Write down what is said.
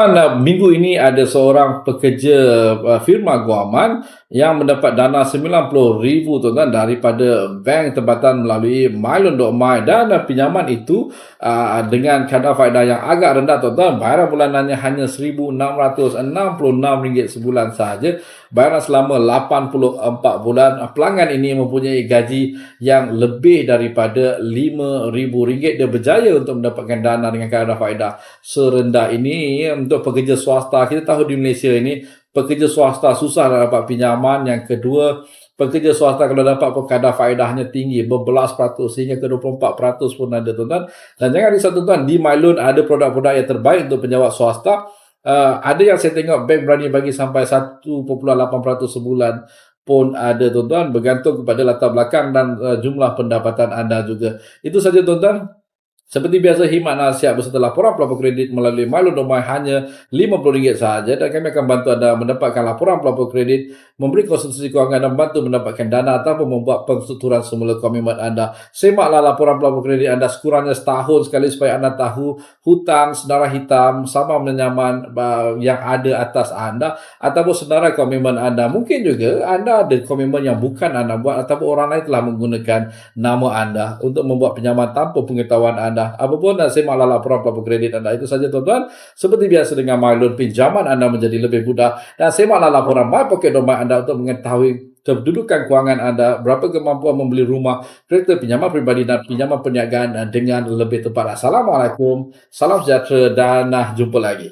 Pada minggu ini ada seorang pekerja uh, firma guaman yang mendapat dana RM90,000 tuan-tuan daripada bank tempatan melalui Mylon.my dan uh, pinjaman itu uh, dengan kadar faedah yang agak rendah tuan-tuan. Bayaran bulanannya hanya RM1,666 sebulan sahaja. Bayaran selama 84 bulan. Pelanggan ini mempunyai gaji yang lebih daripada RM5,000 dia berjaya untuk mendapatkan dana dengan kadar faedah serendah ini untuk pekerja swasta. Kita tahu di Malaysia ini pekerja swasta susah nak dapat pinjaman. Yang kedua pekerja swasta kalau dapat kadar faedahnya tinggi berbelas peratus hingga ke 24 peratus pun ada tuan-tuan. Dan jangan risau tuan-tuan di MyLoan ada produk-produk yang terbaik untuk penjawat swasta. Uh, ada yang saya tengok bank berani bagi sampai 1.8% sebulan pun ada tuan-tuan. Bergantung kepada latar belakang dan uh, jumlah pendapatan anda juga. Itu saja tuan-tuan seperti biasa, khidmat nasihat berserta laporan pelapor kredit melalui Milo Domai hanya RM50 sahaja dan kami akan bantu anda mendapatkan laporan pelapor kredit, memberi konsultasi kewangan dan bantu mendapatkan dana atau membuat penstrukturan semula komitmen anda. Semaklah laporan pelapor kredit anda sekurangnya setahun sekali supaya anda tahu hutang, sedara hitam, sama menyaman yang ada atas anda ataupun sedara komitmen anda. Mungkin juga anda ada komitmen yang bukan anda buat ataupun orang lain telah menggunakan nama anda untuk membuat pinjaman tanpa pengetahuan anda anda. Apapun dan semak laporan pelapor kredit anda. Itu saja tuan-tuan. Seperti biasa dengan MyLoan, pinjaman anda menjadi lebih mudah. Dan semaklah laporan My Pocket Domain anda untuk mengetahui kedudukan kewangan anda, berapa kemampuan membeli rumah, kereta pinjaman peribadi dan pinjaman perniagaan dengan lebih tepat. Assalamualaikum, salam sejahtera dan jumpa lagi.